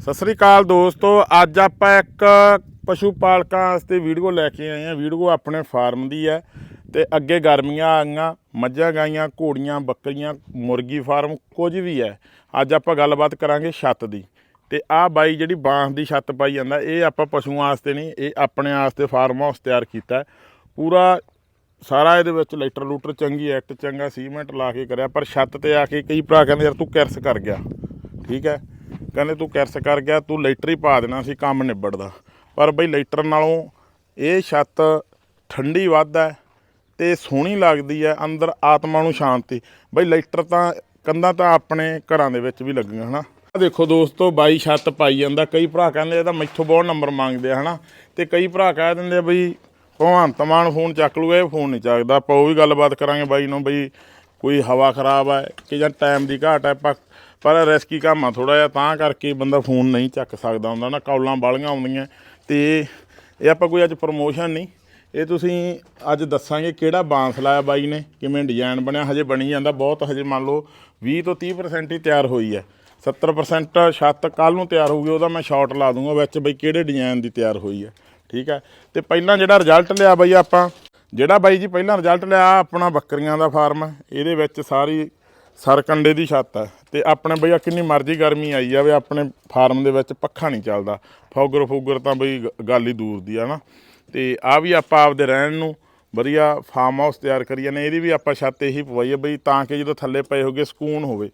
ਸਤਿ ਸ੍ਰੀ ਅਕਾਲ ਦੋਸਤੋ, ਅੱਜ ਆਪਾਂ ਇੱਕ ਪਸ਼ੂ ਪਾਲਕਾਂ ਵਾਸਤੇ ਵੀਡੀਓ ਲੈ ਕੇ ਆਏ ਹਾਂ। ਵੀਡੀਓ ਆਪਣੇ ਫਾਰਮ ਦੀ ਹੈ ਤੇ ਅੱਗੇ ਗਰਮੀਆਂ ਆਈਆਂ, ਮੱਝਾਂ ਗਾਈਆਂ, ਘੋੜੀਆਂ, ਬੱਕਰੀਆਂ, ਮੁਰਗੀ ਫਾਰਮ ਕੁਝ ਵੀ ਹੈ। ਅੱਜ ਆਪਾਂ ਗੱਲਬਾਤ ਕਰਾਂਗੇ ਛੱਤ ਦੀ। ਤੇ ਆਹ ਬਾਈ ਜਿਹੜੀ ਬਾਂਸ ਦੀ ਛੱਤ ਪਾਈ ਜਾਂਦਾ, ਇਹ ਆਪਾਂ ਪਸ਼ੂਆਂ ਵਾਸਤੇ ਨਹੀਂ, ਇਹ ਆਪਣੇ ਵਾਸਤੇ ਫਾਰਮ ਹਾਊਸ ਤਿਆਰ ਕੀਤਾ ਪੂਰਾ ਸਾਰਾ ਇਹਦੇ ਵਿੱਚ ਲੈਟਰ ਲੂਟਰ ਚੰਗੀ ਐਕਟ ਚੰਗਾ ਸੀਮੈਂਟ ਲਾ ਕੇ ਕਰਿਆ, ਪਰ ਛੱਤ ਤੇ ਆ ਕੇ ਕਈ ਭਰਾ ਕਹਿੰਦੇ ਯਾਰ ਤੂੰ ਕਿਰਸ ਕਰ ਗਿਆ। ਠੀਕ ਹੈ? ਕਹਿੰਦੇ ਤੂੰ ਕਿਰਸ ਕਰ ਗਿਆ, ਤੂੰ ਲੈਟਰ ਹੀ ਪਾ ਦੇਣਾ ਸੀ ਕੰਮ ਨਿਬੜਦਾ। ਪਰ ਬਈ ਲੈਟਰ ਨਾਲੋਂ ਇਹ ਛੱਤ ਠੰਡੀ ਵੱਧ ਹੈ ਤੇ ਸੋਹਣੀ ਲੱਗਦੀ ਹੈ, ਅੰਦਰ ਆਤਮਾ ਨੂੰ ਸ਼ਾਂਤੀ। ਬਈ ਲੈਟਰ ਤਾਂ ਕੰਧਾਂ ਤਾਂ ਆਪਣੇ ਘਰਾਂ ਦੇ ਵਿੱਚ ਵੀ ਲੱਗੀਆਂ, ਹਨਾ। ਆਹ ਦੇਖੋ ਦੋਸਤੋ, ਬਾਈ ਛੱਤ ਪਾਈ ਜਾਂਦਾ। ਕਈ ਭਰਾ ਕਹਿੰਦੇ ਇਹਦਾ ਮੈਥੋਂ ਬਹੁਤ ਨੰਬਰ ਮੰਗਦੇ ਆ, ਹਨਾ। ਤੇ ਕਈ ਭਰਾ ਕਹਿ ਦਿੰਦੇ ਬਈ ਭਗਵੰਤ ਮਾਨ ਫੋਨ ਚੱਕ ਲੂਗਾ ਇਹ ਫੋਨ ਨਹੀਂ ਚੱਕਦਾ। ਆਪਾਂ ਉਹ ਵੀ ਗੱਲਬਾਤ ਕਰਾਂਗੇ ਬਾਈ ਨੂੰ ਬਈ, ਕੋਈ ਹਵਾ ਖਰਾਬ ਹੈ ਕਿ ਜਾਂ ਟਾਈਮ ਦੀ ਘਾਟ ਹੈ ਪਰ ਰਿਸਕੀ ਕੰਮ ਆ ਥੋੜਾ ਜਿਹਾ, ਤਾਂ ਕਰਕੇ ਬੰਦਾ ਫੋਨ ਨਹੀਂ ਚੱਕ ਸਕਦਾ ਹੁੰਦਾ ਨਾ, ਕੌਲਾਂ ਬਾਲੀਆਂ ਆਉਂਦੀਆਂ। ਤੇ ਇਹ ਆਪਾਂ ਕੋਈ ਅੱਜ ਪ੍ਰੋਮੋਸ਼ਨ ਨਹੀਂ। ਇਹ ਤੁਸੀਂ ਅੱਜ ਦੱਸਾਂਗੇ ਕਿਹੜਾ ਬਾਂਸ ਲਾਇਆ ਬਾਈ ਨੇ, ਕਿਵੇਂ ਡਿਜ਼ਾਈਨ ਬਣਿਆ, ਹਜੇ ਬਣੀ ਜਾਂਦਾ ਬਹੁਤ, ਹਜੇ ਮੰਨ ਲਓ 20 ਤੋਂ 30% ਹੀ ਤਿਆਰ ਹੋਈ ਹੈ। 70% ਛੱਤ ਕੱਲ ਨੂੰ ਤਿਆਰ ਹੋਊਗੀ, ਉਹਦਾ ਮੈਂ ਸ਼ਾਟ ਲਾ ਦੂੰਗਾ ਵਿੱਚ ਬਈ ਕਿਹੜੇ ਡਿਜ਼ਾਈਨ ਦੀ ਤਿਆਰ ਹੋਈ ਹੈ, ਠੀਕ ਹੈ? ਤੇ ਪਹਿਲਾਂ ਜਿਹੜਾ ਰਿਜ਼ਲਟ ਲਿਆ ਬਈ ਆਪਾਂ, ਜਿਹੜਾ ਬਾਈ ਜੀ ਪਹਿਲਾਂ ਰਿਜ਼ਲਟ ਲਿਆ, ਆਪਣਾ ਬੱਕਰੀਆਂ ਦਾ ਫਾਰਮ ਇਹਦੇ ਵਿੱਚ ਸਾਰੀ ਸਰਕੰਡੇ ਦੀ ਛੱਤ ਹੈ। ਤੇ ਆਪਣੇ ਬਈ ਆ ਕਿੰਨੀ ਮਰਜ਼ੀ ਗਰਮੀ ਆਈ ਜਾਵੇ, ਆਪਣੇ ਫਾਰਮ ਦੇ ਵਿੱਚ ਪੱਖਾ ਨਹੀਂ ਚੱਲਦਾ। ਫੌਗਰ ਫੂਗਰ ਤਾਂ ਬਈ ਗ- ਗੱਲ ਹੀ ਦੂਰ ਦੀ ਆ ਨਾ। ਤੇ ਆ ਵੀ ਆਪਾਂ ਆਪਦੇ ਰਹਿਣ ਨੂੰ ਵਧੀਆ ਫਾਰਮ ਹਾਊਸ ਤਿਆਰ ਕਰੀਏ ਨੇ ਇਹਦੀ ਵੀ ਆਪਾਂ ਛੱਤ ਇਹੀ ਪਵਾਈਏ ਬਈ, ਤਾਂ ਕਿ ਜਦੋਂ ਥੱਲੇ ਪਏ ਹੋਗੇ ਸਕੂਨ ਹੋਵੇ।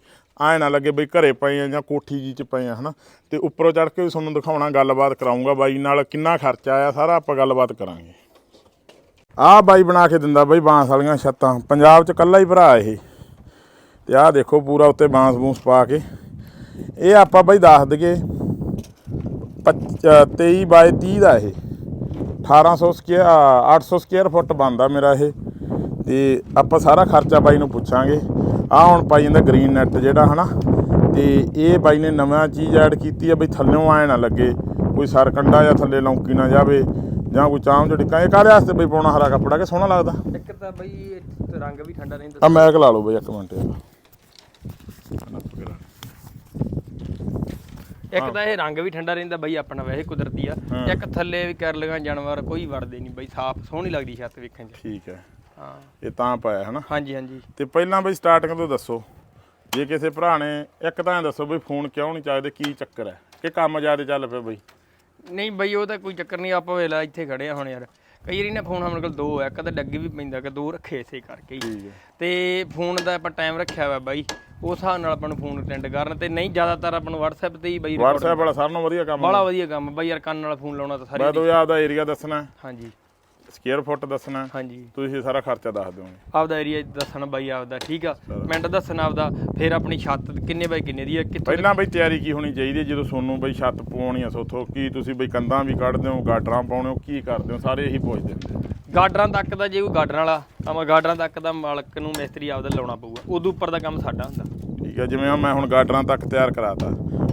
ਐ ਨਾ ਲੱਗੇ ਬਈ ਘਰੇ ਪਏ ਆ ਜਾਂ ਕੋਠੀ ਜੀ ਚ ਪਏ ਆ, ਹਨਾ। ਤੇ ਉੱਪਰੋਂ ਚੜ ਕੇ ਵੀ ਤੁਹਾਨੂੰ ਦਿਖਾਉਣਾ, ਗੱਲਬਾਤ ਕਰਾਉਂਗਾ ਬਾਈ ਨਾਲ ਕਿੰਨਾ ਖਰਚਾ ਆਇਆ, ਸਾਰਾ ਆਪਾਂ ਗੱਲਬਾਤ ਕਰਾਂਗੇ। ਆਹ ਬਾਈ ਬਣਾ ਕੇ ਦਿੰਦਾ ਬਈ ਬਾਂਸ ਵਾਲੀਆਂ ਛੱਤਾਂ। ਪੰਜਾਬ ਚ ਕੱਲਾ ਹੀ ਭਰਾ ਇਹ। ਤੇ ਆਹ ਦੇਖੋ ਪੂਰਾ ਉੱਤੇ ਬਾਂਸ ਬੂੰਸ ਪਾ ਕੇ। ਇਹ ਆਪਾਂ ਬਈ ਦੱਸ ਦਈਏ 23 ਬਾਈ 30 ਦਾ ਇਹ। 1800 ਸਕੁਅਰ 800 ਸਕੁਅਰ ਫੁੱਟ ਬਣਦਾ ਮੇਰਾ ਇਹ। ਤੇ ਆਪਾਂ ਸਾਰਾ ਖਰਚਾ ਬਾਈ ਨੂੰ ਪੁੱਛਾਂਗੇ। ਆਹ ਹੁਣ ਪਾਈ ਜਾਂਦਾ ਗ੍ਰੀਨ ਨੈਟ ਜਿਹੜਾ ਹਨਾ? ਤੇ ਇਹ ਬਾਈ ਨੇ ਨਵਾਂ ਚੀਜ਼ ਐਡ ਕੀਤੀ ਆ ਬਈ ਥੱਲੇੋਂ ਆਏ ਨਾ ਲੱਗੇ। ਕੋਈ ਸਰਕੰਡਾ ਜਾਂ ਥੱਲੇ ਲੌਂਕੀ ਨਾ ਜਾਵੇ ਜਾਂ ਕੋਈ ਚਾਮ ਝੜਕਾਂ ਇਹ ਕਾਹਦੇ ਵਾਸਤੇ ਬਈ ਪਾਉਣਾ ਹਰਾ ਕੱਪੜਾ? ਕਿ ਸੋਹਣਾ ਲੱਗਦਾ? ਇੱਕ ਤਾਂ ਬਈ ਰੰਗ ਵੀ ਠੰਡਾ ਰਹਿੰਦਾ ਆ ਮੈਕ ਲਾ ਲਓ ਬਈ ਇੱਕ ਮਿੰਟ। ਇੱਕ ਤਾਂ ਇਹ ਰੰਗ ਵੀ ਠੰਡਾ ਰਹਿੰਦਾ ਬਈ ਆਪਣਾ ਵੈਸੇ ਕੁਦਰਤੀ ਆ। ਹਾਂ। ਇੱਕ ਥੱਲੇ ਵੀ ਕਰ ਲਗਾ ਜਾਨਵਰ ਕੋਈ ਵੜਦੇ ਨਹੀਂ ਬਈ ਸਾਫ਼ ਸੋਹਣੀ ਲੱਗਦੀ ਛੱਤ ਵੇਖਣ 'ਚ। ਠੀਕ ਹੈ। ਹਾਂ। ਇਹ ਤਾਂ ਪਾਇਆ ਹਨਾ ਹਾਂਜੀ ਹਾਂਜੀ। ਤੇ ਪਹਿਲਾਂ ਬਈ ਸਟਾਰਟਿੰਗ ਤੋਂ ਦੱਸੋ ਜੇ ਕਿਸੇ ਭਰਾ ਨੇ ਇੱਕ ਤਾਂ ਇਹ ਦੱਸੋ ਬਈ ਫੋਨ ਕਿਉਂ ਨਹੀਂ ਚਾਹੀਦੇ ਕੀ ਚੱਕਰ ਹੈ? ਕਿ ਕੰਮ ਜ਼ਿਆਦਾ ਚੱਲ ਪਿਆ ਬਈ? ਨਹੀਂ ਬਈ ਉਹ ਤਾਂ ਕੋਈ ਚੱਕਰ ਨਹੀਂ ਆਪਾਂ ਵੇਲਾ ਇੱਥੇ ਖੜੇ ਆ ਹੁਣ ਯਾਰ। ਕਈ ਵਾਰੀ ਨਾ ਫੋਨ ਸਾਡੇ ਕੋਲ ਦੋ ਆ ਤਾਂ ਡੱਗੀ ਵੀ ਪੈਂਦਾ ਕਿ ਦੋ ਰੱਖੇ ਇਸੇ ਕਰਕੇ ਹੀ। ਤੇ ਫੋਨ ਦਾ ਆਪਾਂ ਟਾਈਮ ਰੱਖਿਆ ਹੋਇਆ ਬਾਈ ਉਸ ਹਿਸਾਬ ਨਾਲ ਆਪਾਂ ਨੂੰ ਫੋਨ ਅਟੈਂਡ ਕਰਨ ਤੇ ਨਹੀਂ ਜ਼ਿਆਦਾਤਰ ਆਪਾਂ ਨੂੰ WhatsApp ਤੇ ਹੀ ਬਈ WhatsApp ਵਾਲਾ ਸਾਰਿਆਂ ਵਧੀਆ ਕੰਮ ਬੜਾ ਵਧੀਆ ਕੰਮ ਬਈ ਯਾਰ ਕੰਨ ਨਾਲ ਫੋਨ ਲਾਉਣਾ ਤਾਂ ਸਾਰੀ ਮੈਂ ਤੋਂ ਆਪਦਾ ਏਰੀਆ ਦੱਸਣਾ। ਹਾਂਜੀ। ਸਕੁਅਰ ਫੁੱਟ ਦੱਸਣਾ ਹਾਂਜੀ। ਤੁਸੀਂ ਸਾਰਾ ਖਰਚਾ ਦੱਸ ਦਿਓਗੇ। ਆਪਦਾ ਏਰੀਆ ਦੱਸਣਾ ਬਾਈ ਆਪਦਾ ਠੀਕ ਆ? ਮਿੰਟ ਦੱਸਣਾ ਆਪਦਾ ਫਿਰ ਆਪਣੀ ਛੱਤ ਕਿੰਨੇ ਬਾਈ ਕਿੰਨੇ ਦੀ ਹੈ ਕਿੱਥੋਂ ਪਹਿਲਾਂ ਬਈ ਤਿਆਰੀ ਕੀ ਹੋਣੀ ਚਾਹੀਦੀ ਹੈ ਜਦੋਂ ਸੋਨੂੰ ਬਈ ਛੱਤ ਪਵਾਉਣੀ ਆ ਸੋਥੋਂ ਕੀ ਤੁਸੀਂ ਬਈ ਕੰਧਾਂ ਵੀ ਕੱਢਦੇ ਹੋ ਗਾਡਰਾਂ ਪਾਉਣੇ ਹੋ ਕੀ ਕਰਦੇ ਹੋ ਸਾਰੇ ਇਹੀ ਪੁੱਛਦੇ ਹੁੰਦੇ ਆ। ਗਾਡਰਾਂ ਤੱਕ ਦਾ ਜੇ ਕੋਈ ਗਾਡਰਾਂ ਵਾਲਾ ਤਾਂ ਮੈਂ ਗਾਡਰਾਂ ਤੱਕ ਦਾ ਮਾਲਕ ਨੂੰ ਮਿਸਤਰੀ ਆਪਦਾ ਲਾਉਣਾ ਪਊਗਾ ਉਦੋਂ ਉੱਪਰ ਦਾ ਕੰਮ ਸਾਡਾ ਹੁੰਦਾ। ਠੀਕ ਹੈ ਜਿਵੇਂ ਮੈਂ ਹੁਣ ਗਾਡਰਾਂ ਤੱਕ ਤਿਆਰ ਕਰਾਤਾ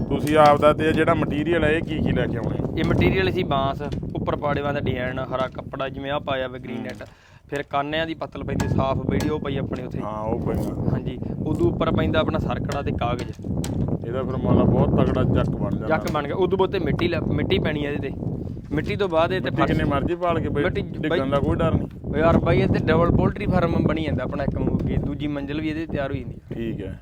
ਤੁਸੀਂ ਆਪਦਾ ਤੇ ਜਿਹੜਾ ਮਟੀਰੀਅਲ ਹੈ ਇਹ ਕੀ ਕੀ ਲੈ ਕੇ ਆਉਣੇ? ਇਹ ਮਟੀਰੀਅਲ ਸੀ ਬਾਂਸ। ਉੱਪਰ ਪਾੜੇਵਾਂ ਦਾ ਡਿਜ਼ਾਈਨ ਹਰਾ ਕੱਪੜਾ ਜਿਵੇਂ ਆ ਪਾਇਆ ਵੇ ਗ੍ਰੀਨ ਨੈਟ ਫਿਰ ਕਾਨਿਆਂ ਦੀ ਪੱਤਲ ਪੈਂਦੀ ਸਾਫ਼ ਵੀਡੀਓ ਪਈ ਆਪਣੇ ਉੱਥੇ। ਹਾਂ ਉਹ ਪਈਆਂ ਹਾਂਜੀ ਉਦੋਂ ਉੱਪਰ ਪੈਂਦਾ ਆਪਣਾ ਸਰਕੜਾ ਤੇ ਕਾਗਜ਼। ਇਹਦਾ ਫਿਰ ਮੰਨ ਲਾ ਬਹੁਤ ਤਗੜਾ ਜੱਕ ਬਣ ਜਾਂਦਾ। ਜੱਕ ਬਣ ਗਿਆ। ਉਦੋਂ ਬਹੁਤੇ ਮਿੱਟੀ ਮਿੱਟੀ ਪੈਣੀ ਆ ਇਹਦੇ ਤੇ। ਮਿੱਟੀ ਤੋਂ ਬਾਅਦ ਇਹ ਤੇ ਕਿੰਨੇ ਮਰਜ਼ੀ ਪਾਲ ਕੇ ਬਈ ਡਿੱਗਣ ਦਾ ਕੋਈ ਡਰ ਨਹੀਂ। ਓ ਯਾਰ ਬਾਈ ਇਹ ਤੇ ਡਬਲ ਪੋਲਟਰੀ ਫਾਰਮ ਬਣੀ ਜਾਂਦਾ ਆਪਣਾ ਇੱਕ ਮੁਰਗੀ ਦੂਜੀ ਮੰਜ਼ਿਲ ਵੀ ਇਹਦੇ ਤਿਆਰ ਹੋ ਜਾਂਦੀ। ਠੀਕ ਹੈ।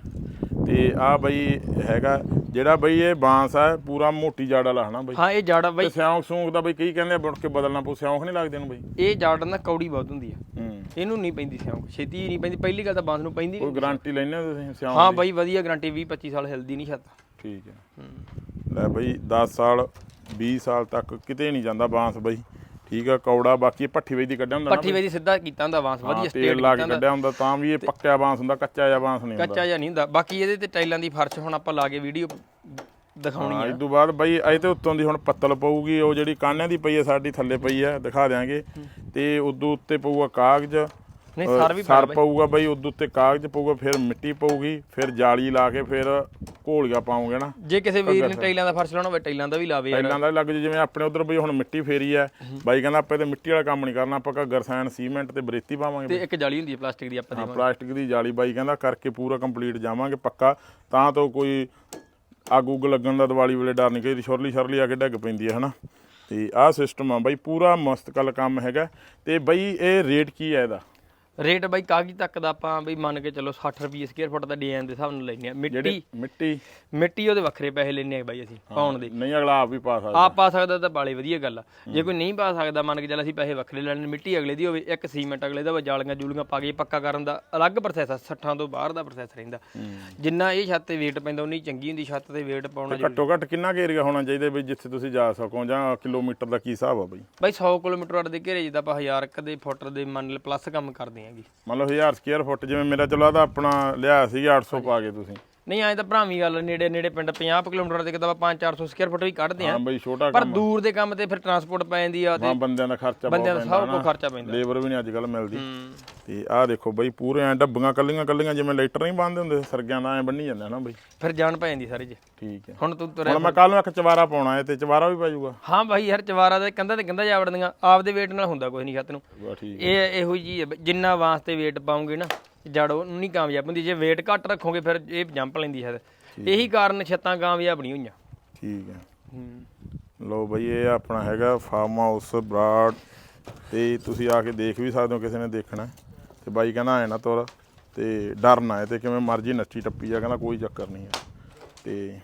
ਤੇ ਆ ਬਈ ਹੈਗਾ ਜਿਹੜਾ ਬਈ ਇਹ ਬਾਂਸ ਆ ਪੂਰਾ ਮੋਟੀ ਜੜ ਵਾਲਾ ਹਨਾ ਬਈ? ਹਾਂ ਇਹ ਜਾੜਾ ਤੇ ਬਾਈ। ਸਿਉਂਕ ਸੂੰਕ ਦਾ ਬਈ ਕਈ ਕਹਿੰਦੇ ਆ ਕੇ ਬਦਲਣਾ ਪਊ ਸਿਉਂਕ ਨਹੀਂ ਲੱਗਦੇ ਨੂੰ ਬਈ? ਇਹ ਜਾੜ ਨਾ ਕੌੜੀ ਬਹੁਤ ਹੁੰਦੀ ਆ। ਹੂੰ। ਇਹਨੂੰ ਨਹੀਂ ਪੈਂਦੀ ਸਿਉਂਕ ਛੇਤੀ ਨਹੀਂ ਪੈਂਦੀ ਪਹਿਲੀ ਗੱਲ ਤਾਂ ਬਾਂਸ ਨੂੰ ਪੈਂਦੀ ਕੋਈ ਗਾਰੰਟੀ ਲੈਣੇ ਹੋ ਤੁਸੀਂ ਸਿਉਂਕ ਹਾਂ ਦੀ? ਬਾਈ ਵਧੀਆ ਗਾਰੰਟੀ 20 25 ਸਾਲ ਹਿਲਦੀ ਨਹੀਂ ਛੱਤ। ਠੀਕ ਹੈ। ਹੂੰ। ਲੈ ਬਈ 10 ਸਾਲ 20 ਸਾਲ ਤੱਕ ਕਿਤੇ ਨਹੀਂ ਜਾਂਦਾ ਬਾਂਸ ਬਈ। ਠੀਕ ਆ ਕੌੜਾ ਬਾਕੀ ਭੱਠੀ ਵੇਚ ਦੀ ਕੱਢਿਆ ਹੁੰਦਾ ਪੱਠੀ ਵੇਦੀ ਸਿੱਧਾ ਕੀਤਾ ਹੁੰਦਾ ਬਾਂਸ ਵਧੀਆ ਸਟੇਟ ਲਾ ਕੀਤਾ ਕੇ ਹੁੰਦਾ। ਕੱਢਿਆ ਹੁੰਦਾ ਤਾਂ ਵੀ ਇਹ ਪੱਕਿਆ ਬਾਂਸ ਹੁੰਦਾ ਕੱਚਾ ਜਿਹਾ ਬਾਂਸ ਨਹੀਂ ਹੁੰਦਾ। ਕੱਚਾ ਜਿਹਾ ਨਹੀਂ ਹੁੰਦਾ। ਬਾਕੀ ਇਹਦੇ ਤੇ ਟਾਈਲਾਂ ਦੀ ਫਰਸ਼ ਹੁਣ ਆਪਾਂ ਲਾ ਕੇ ਵੀਡੀਓ ਦਿਖਾਉਣੀ ਹਾਂ ਆ। ਇਸ ਤੋਂ ਬਾਅਦ ਬਈ ਇਹ ਤੇ ਉੱਤੋਂ ਦੀ ਹੁਣ ਪੱਤਲ ਪਊਗੀ ਉਹ ਜਿਹੜੀ ਕਾਨਿਆਂ ਦੀ ਪਈ ਹੈ ਸਾਡੀ ਥੱਲੇ ਪਈ ਹੈ ਦਿਖਾ ਦਿਆਂਗੇ। ਤੇ ਉਦੋਂ ਉੱਤੇ ਪਊਗਾ ਕਾਗਜ਼। ਨਹੀਂ ਸਰ ਵੀ ਸਰ ਪਊਗਾ ਬਈ ਉਦੋਂ ਉੱਤੇ ਕਾਗਜ਼ ਪਊਗਾ ਫਿਰ ਮਿੱਟੀ ਪਊਗੀ ਫਿਰ ਜਾਲੀ ਲਾ ਕੇ ਫਿਰ ਘੋਲੀਆਂ ਪਾਉਂਗੇ ਨਾ। ਜੇ ਕਿਸੇ ਵੀਰ ਨੇ ਟਾਈਲਾਂ ਦਾ ਫਰਸ਼ ਲਾਉਣਾ ਹੋਵੇ ਟਾਈਲਾਂ ਦਾ ਵੀ ਲਾਵੇ ਯਾਰ। ਪਹਿਲਾਂ ਦਾ ਲੱਗ ਜੂ ਜਿਵੇਂ ਆਪਣੇ ਉਧਰ ਬਈ ਹੁਣ ਮਿੱਟੀ ਫੇਰੀ ਹੈ। ਬਾਈ ਕਹਿੰਦਾ ਆਪਾਂ ਤੇ ਮਿੱਟੀ ਵਾਲਾ ਕੰਮ ਨਹੀਂ ਕਰਨਾ ਆਪਾਂ ਕਾ ਗਰਸੈਨ ਸੀਮੈਂਟ ਤੇ ਬਰੇਤੀ ਪਾਵਾਂਗੇ ਤੇ ਇੱਕ ਜਾਲੀ ਹੁੰਦੀ ਹੈ ਪਲਾਸਟਿਕ ਦੀ ਆਪਾਂ ਹਾਂ ਦੀ ਪਲਾਸਟਿਕ ਦੀ ਜਾਲੀ ਬਾਈ ਕਹਿੰਦਾ ਕਰਕੇ ਪੂਰਾ ਕੰਪਲੀਟ ਜਾਵਾਂਗੇ ਪੱਕਾ। ਤਾਂ ਤੋਂ ਕੋਈ ਅੱਗ ਉੱਗ ਲੱਗਣ ਦਾ ਦੀਵਾਲੀ ਵੇਲੇ ਡਰ ਨਹੀਂ ਕਈ ਸ਼ੁਰਲੀ ਸ਼ਰਲੀ ਆ ਕੇ ਡਿੱਗ ਪੈਂਦੀ ਹੈ ਹਨਾ। ਤੇ ਆਹ ਸਿਸਟਮ ਆ ਬਾਈ ਪੂਰਾ ਮੁਸਤਕਲ ਕੰਮ ਹੈਗਾ। ਤੇ ਬਈ ਇਹ ਰੇਟ ਕੀ ਹੈ ਇਹਦਾ? ਰੇਟ ਬਾਈ ਕਾਗੀ ਤੱਕ ਦਾ ਆਪਾਂ ਬਈ ਮੰਨ ਕੇ ਚੱਲੋ 60 ਰੁਪਏ ਸਕੁਅਰ ਫੁੱਟ ਦਾ ਡਿਜ਼ਾਈਨ ਦੇ ਹਿਸਾਬ ਨਾਲ ਲੈਨੇ ਆ ਮਿੱਟੀ ਮਿੱਟੀ। ਮਿੱਟੀ ਉਹਦੇ ਵੱਖਰੇ ਪੈਸੇ ਲੈਨੇ ਆ ਬਾਈ ਅਸੀਂ ਪਾਉਣ ਦੇ। ਨਹੀਂ ਅਗਲਾ ਆਪ ਵੀ ਪਾ ਸਕਦਾ। ਆਪ ਪਾ ਸਕਦਾ ਤਾਂ ਬਾਲੀ ਵਧੀਆ ਗੱਲ ਆ। ਜੇ ਕੋਈ ਨਹੀਂ ਪਾ ਸਕਦਾ ਮੰਨ ਕੇ ਚੱਲ ਅਸੀਂ ਪੈਸੇ ਵੱਖਰੇ ਲੈਣੇ ਮਿੱਟੀ ਅਗਲੇ ਦੀ ਹੋਵੇ ਇੱਕ ਸੀਮੈਂਟ ਅਗਲੇ ਦਾ ਜਾਲੀਆਂ ਜੂਲੀਆਂ ਪਾ ਕੇ ਪੱਕਾ ਕਰਨ ਦਾ ਅਲੱਗ ਪ੍ਰੋਸੈਸ ਆ 60 ਤੋਂ ਬਾਹਰ ਦਾ ਪ੍ਰੋਸੈਸ ਰਹਿੰਦਾ। ਜਿੰਨਾ ਇਹ ਛੱਤ ਤੇ weight ਪੈਂਦਾ ਉਨੀ ਚੰਗੀ ਹੁੰਦੀ ਛੱਤ ਤੇ weight ਪਾਉਣਾ। ਘੱਟੋ ਘੱਟ ਕਿੰਨਾ ਕੁ ਏਰੀਆ ਹੋਣਾ ਚਾਹੀਦਾ ਵੀ ਜਿੱਥੇ ਤੁਸੀਂ ਜਾ ਸਕੋ ਜਾਂ ਕਿਲੋਮੀਟਰ ਦਾ ਕੀ ਹਿਸਾਬ ਆ ਬਈ? ਬਾਈ 100 ਕਿਲੋਮੀਟਰ ਦੇ ਘੇਰੇ ਜਿੱਦਾਂ ਆਪਾਂ 1000 ਕ ਦੇ ਫੁੱਟ ਦੇ ਮੰਨ ਲ ਪਲੱਸ ਕੰਮ ਕਰਦੇ ਆਂਗੇ ਮੰਨ ਲਓ 1000 ਸਕੁਅਰ ਫੁੱਟ ਜਿਵੇਂ ਮੇਰਾ ਚਲੋ ਆਹ ਤਾਂ ਆਪਣਾ ਲਿਆ ਸੀ 800 ਪਾ ਕੇ ਤੁਸੀਂ। ਨਹੀਂ ਐਂ ਤਾਂ ਭਰਾਵੀਂ ਗੱਲ ਨੇੜੇ ਨੇੜੇ ਪਿੰਡ 50 ਕਿਲੋਮੀਟਰ ਦੇ ਕਿਤਾ 5-400 ਸਕੁਅਰ ਫੁੱਟ ਵੀ ਕੱਢਦੇ ਆ ਹਾਂ ਬਈ ਛੋਟਾ ਪਰ ਦੂਰ ਦੇ ਕੰਮ ਤੇ ਫਿਰ ਟਰਾਂਸਪੋਰਟ ਪੈ ਜਾਂਦੀ ਆ ਤੇ ਹਾਂ ਬੰਦਿਆਂ ਦਾ ਖਰਚਾ ਬੰਦਿਆਂ ਦਾ ਸਭ ਕੋ ਖਰਚਾ ਪੈਂਦਾ। ਲੇਬਰ ਵੀ ਨਹੀਂ ਅੱਜ ਕੱਲ ਮਿਲਦੀ ਤੇ ਆਹ ਦੇਖੋ ਬਈ ਪੂਰੇ ਐ ਡੱਬੀਆਂ ਕੱਲੀਆਂ ਕੱਲੀਆਂ ਜਿਵੇਂ ਲਾਈਟਰ ਨਹੀਂ ਬੰਨਦੇ ਹੁੰਦੇ ਸਰਗਿਆਂ ਦਾ ਐ ਬੰਨੀ ਜਾਂਦੇ ਹਨਾ ਬਈ। ਫਿਰ ਜਾਣ ਪੈ ਜਾਂਦੀ ਸਾਰੇ ਜੀ। ਠੀਕ ਹੈ। ਹੁਣ ਤੂੰ ਤੁਰਿਆ ਹੁਣ ਮੈਂ ਕੱਲ ਨੂੰ ਇੱਕ ਚਵਾਰਾ ਪਾਉਣਾ ਹੈ ਤੇ ਚਵਾਰਾ ਵੀ ਪੈ ਜਾਊਗਾ। ਹਾਂ ਬਾਈ ਯਾਰ ਚਵਾਰਾ ਦੇ ਕੰਧਾਂ ਤੇ ਕੰਧਾਂ ਜਾ ਵੜਦੀਆਂ ਆਪਦੇ weight ਨਾਲ ਹੁੰਦਾ ਕੁਝ ਨਹੀਂ ਛੱਤ ਨੂੰ। ਇਹ ਇਹੋ ਜੀ ਜਿੰਨਾ ਵਾਸਤੇ weight ਪਾਉਂਗੇ ਨਾ ਜੜ ਉਹ ਨਹੀਂ ਕਾਮਯਾਬ ਹੁੰਦੀ ਜੇ weight ਘੱਟ ਰੱਖੋਗੇ ਫਿਰ ਇਹ ਜੰਪ ਲੈਂਦੀ ਹੈ। ਇਹੀ ਕਾਰਨ ਛੱਤਾਂ ਕਾਮਯਾਬ ਨਹੀਂ ਹੋਈਆਂ। ਠੀਕ ਹੈ। ਲੋ ਬਈ ਇਹ ਆਪਣਾ ਹੈਗਾ ਫਾਰਮ ਹਾਊਸ ਬਰਾੜ। ਤੇ ਤੁਸੀਂ ਆ ਕੇ ਦੇਖ ਵੀ ਸਕਦੇ ਹੋ ਕਿਸੇ ਨੇ ਦੇਖਣਾ। ਤੇ ਬਾਈ ਕਹਿੰਦਾ ਐ ਨਾ ਤੁਰ। ਤੇ ਡਰ ਨਾ ਹੈ ਤੇ ਕਿਵੇਂ ਮਰਜ਼ੀ ਨੱਚੀ ਟੱਪੀ ਜਾ ਕਹਿੰਦਾ ਕੋਈ ਚੱਕਰ ਨਹੀਂ ਹੈ ਤੇ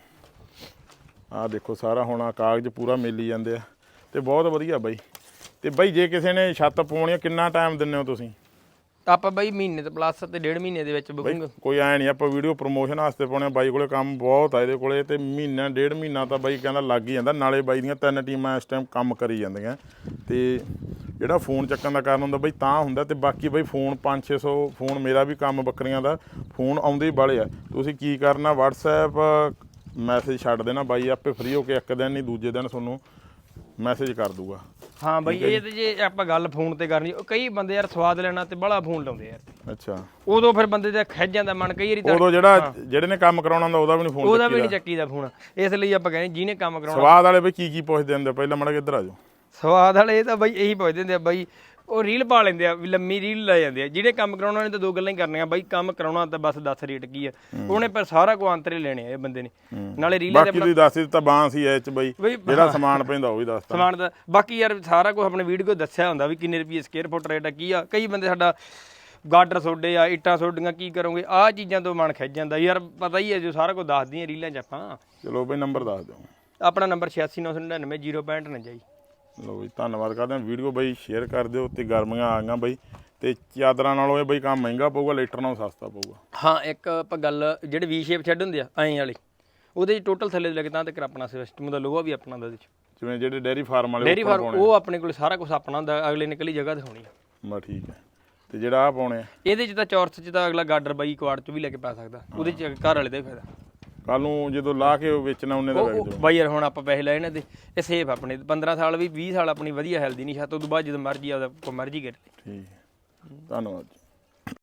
ਆਹ ਦੇਖੋ ਸਾਰਾ ਹੁਣ ਆਹ ਕਾਗਜ਼ ਪੂਰਾ ਮੇਲੀ ਜਾਂਦੇ ਆ। ਤੇ ਬਹੁਤ ਵਧੀਆ ਬਾਈ। ਤੇ ਬਾਈ ਜੇ ਕਿਸੇ ਨੇ ਛੱਤ ਪਾਉਣੀ ਆ ਕਿੰਨਾ ਟਾਈਮ ਦਿੰਦੇ ਹੋ ਤੁਸੀਂ? ਆਪਾਂ ਬਾਈ ਮਹੀਨੇ ਤੇ ਪਲੱਸ ਤੇ ਡੇਢ ਮਹੀਨੇ ਦੇ ਵਿੱਚ ਬੁਕਿੰਗ ਕੋਈ ਐ ਨਹੀਂ ਆਪਾਂ ਵੀਡੀਓ ਪ੍ਰੋਮੋਸ਼ਨ ਵਾਸਤੇ ਪਾਉਣੇ ਆ। ਬਾਈ ਕੋਲੇ ਕੰਮ ਬਹੁਤ ਆ ਇਹਦੇ ਕੋਲੇ ਤੇ ਮਹੀਨਾ ਡੇਢ ਮਹੀਨਾ ਤਾਂ ਬਾਈ ਕਹਿੰਦਾ ਲੱਗ ਹੀ ਜਾਂਦਾ। ਨਾਲੇ ਬਾਈ ਦੀਆਂ ਤਿੰਨ ਟੀਮਾਂ ਇਸ ਟਾਈਮ ਕੰਮ ਕਰੀ ਜਾਂਦੀਆਂ। ਤੇ ਜਿਹੜਾ ਫੋਨ ਚੱਕਣ ਦਾ ਕਾਰਨ ਹੁੰਦਾ ਬਾਈ ਤਾਂ ਹੁੰਦਾ ਤੇ ਬਾਕੀ ਬਾਈ ਫੋਨ 5-600 ਫੋਨ ਮੇਰਾ ਵੀ ਕੰਮ ਬੱਕਰੀਆਂ ਦਾ ਫੋਨ ਆਉਂਦੇ ਹੀ ਬਾਲੇ ਆ। ਤੁਸੀਂ ਕੀ ਕਰਨਾ WhatsApp ਮੈਸੇਜ ਛੱਡ ਦੇਣਾ। ਬਾਈ ਆਪੇ ਫ੍ਰੀ ਹੋ ਕੇ ਇੱਕ ਦਿਨ ਨਹੀਂ ਦੂਜੇ ਦਿਨ ਤੁਹਾਨੂੰ ਮੈਸੇਜ ਕਰ ਦੂਗਾ। ਹਾਂ ਬਾਈ ਇਹ ਤੇ ਜੇ ਆਪਾਂ ਗੱਲ ਫੋਨ ਤੇ ਕਰਨੀ ਉਹ ਕਈ ਬੰਦੇ ਯਾਰ ਸਵਾਦ ਲੈਣਾ ਤੇ ਬੜਾ ਫੋਨ ਲਾਉਂਦੇ ਯਾਰ। ਅੱਛਾ। ਉਦੋਂ ਫਿਰ ਬੰਦੇ ਦਾ ਖਿੱਚ ਜਾਂਦਾ ਮਨ ਕਈ ਵਾਰੀ ਤਾਂ ਉਦੋਂ ਜਿਹੜਾ ਜਿਹੜੇ ਨੇ ਕੰਮ ਕਰਾਉਣਾ ਹੁੰਦਾ ਉਹਦਾ ਵੀ ਨਹੀਂ ਫੋਨ ਉਹਦਾ ਵੀ ਨਹੀਂ ਚੱਕੀ ਦਾ ਫੋਨ। ਇਸ ਲਈ ਆਪਾਂ ਕਹਿੰਦੇ ਜਿਹਨੇ ਕੰਮ ਕਰਾਉਣਾ ਸਵਾਦ ਵਾਲੇ ਬਈ ਕੀ ਕੀ ਪੁੱਛਦੇ ਹੁੰਦੇ? ਪਹਿਲਾਂ ਮੜਾ ਇੱਧਰ ਆ ਜਾਓ। ਸਵਾਦ ਵਾਲੇ ਇਹ ਤਾਂ ਬਾਈ ਇਹੀ ਪੁੱਛਦੇ ਹੁੰਦੇ ਆ ਬਾਈ ਉਹ ਰੀਲ ਪਾ ਲੈਂਦੇ ਆ ਵੀ ਲੰਮੀ ਰੀਲ ਲੈ ਜਾਂਦੇ ਆ। ਜਿਹਨੇ ਕੰਮ ਕਰਾਉਣਾ ਨੇ ਤਾਂ ਦੋ ਗੱਲਾਂ ਹੀ ਕਰਨੀਆਂ। ਬਾਈ ਕੰਮ ਕਰਾਉਣਾ ਤਾਂ ਬਸ ਦੱਸ ਰੇਟ ਕੀ ਆ। ਉਹਨੇ ਪਰ ਸਾਰਾ ਕੋ ਅੰਤਰੇ ਲੈਣੇ ਆ ਇਹ ਬੰਦੇ ਨੇ। ਨਾਲੇ ਰੀਲਾਂ ਬਾਕੀ ਤੁਸੀਂ ਦੱਸ ਦਿੱਤਾ ਬਾਂ ਸੀ ਇਹ ਚ ਬਈ। ਜਿਹੜਾ ਸਮਾਨ ਪੈਂਦਾ ਉਹ ਵੀ ਦੱਸਤਾ ਸਮਾਨ ਦਾ ਬਾਕੀ ਯਾਰ ਸਾਰਾ ਕੁਝ ਆਪਣੇ ਵੀਡੀਓ ਦੱਸਿਆ ਹੁੰਦਾ ਵੀ ਕਿੰਨੇ ਰੁਪਏ ਸਕੁਅਰ ਫੁੱਟ ਰੇਟ ਆ ਕੀ ਆ। ਕਈ ਬੰਦੇ ਸਾਡਾ ਗਾਡਰ ਸੋਡੇ ਆ ਇੱਟਾਂ ਸੋਡੀਆਂ ਕੀ ਕਰੋਗੇ? ਆਹ ਚੀਜ਼ਾਂ ਤੋਂ ਮਨ ਖਿੱਚ ਜਾਂਦਾ। ਯਾਰ ਪਤਾ ਹੀ ਹੈ ਜੋ ਸਾਰਾ ਕੁਝ ਦੱਸਦੀਆਂ ਰੀਲਾਂ 'ਚ ਆਪਾਂ। ਚਲੋ ਬਈ ਨੰਬਰ ਦੱਸ ਦਿਓ। ਆਪਣਾ ਨੰਬਰ 869990.9 ਜਾਈ ਲਓ ਬਈ ਧੰਨਵਾਦ ਕਰਦੇ ਹਾਂ। ਵੀਡੀਓ ਬਈ ਸ਼ੇਅਰ ਕਰ ਦਿਓ ਤੇ ਗਰਮੀਆਂ ਆ ਗਈਆਂ ਬਈ। ਤੇ ਚਾਦਰਾਂ ਨਾਲੋਂ ਇਹ ਬਈ ਕੰਮ ਮਹਿੰਗਾ ਪਊਗਾ ਲੀਟਰ ਨਾਲੋਂ ਸਸਤਾ ਪਊਗਾ। ਹਾਂ ਇੱਕ ਆਪਾਂ ਗੱਲ ਜਿਹੜੇ ਵੀ ਸ਼ੇਪ ਛੱਡ ਹੁੰਦੇ ਆ ਐਂ ਵਾਲੇ ਉਹਦੇ 'ਚ ਟੋਟਲ ਥੱਲੇ ਲੱਗੇ ਤਾਂ ਆਪਣਾ ਸਿਸਟਮ ਦਾ ਲੋਗੋ ਵੀ ਆਪਣਾ ਹੁੰਦਾ ਉਹਦੇ 'ਚ। ਜਿਵੇਂ ਜਿਹੜੇ ਡੇਅਰੀ ਫਾਰਮ ਵਾਲੇ ਡੇਰੀ ਫਾਰਮ ਉਹ ਆਪਣੇ ਕੋਲ ਸਾਰਾ ਕੁਝ ਆਪਣਾ ਹੁੰਦਾ ਅਗਲੇ ਨੇ ਕੱਲੀ ਜਗ੍ਹਾ ਦਿਖਾਉਣੀ ਆ। ਬਾ ਠੀਕ ਹੈ। ਤੇ ਜਿਹੜਾ ਆ ਪਾਉਣੇ ਆ। ਇਹਦੇ 'ਚ ਤਾਂ ਚੌਰਸ 'ਚ ਤਾਂ ਅਗਲਾ ਗਾਡਰ ਬਾਈ ਕੁਆੜ 'ਚ ਵੀ ਲੈ ਕੇ ਪਾ ਸਕਦਾ ਉਹਦੇ 'ਚ ਘਰ ਵਾਲੇ ਦਾ ਫਾਇਦਾ। ਕੱਲ ਨੂੰ ਜਦੋਂ ਲਾ ਕੇ ਉਹ ਵੇਚਣਾ ਉਹਨੇ ਦਾ ਉਹ- ਉਹ ਬਾਈ ਯਾਰ ਹੁਣ ਆਪਾਂ ਪੈਸੇ ਲਏ ਇਹਨਾਂ ਦੇ ਇਹ ਸੇਫ ਆਪਣੇ। 15 ਸਾਲ ਵੀ 20 ਸਾਲ ਆਪਣੀ ਵਧੀਆ ਹੈਲਦੀ ਨਹੀਂ ਛੱਤ ਤੋਂ ਬਾਅਦ ਜਦੋਂ ਮਰਜ਼ੀ ਆਪਦਾ ਕੋਈ ਮਰਜ਼ੀ ਕਰ ਠੀਕ ਹੈ। ਧੰਨਵਾਦ ਜੀ।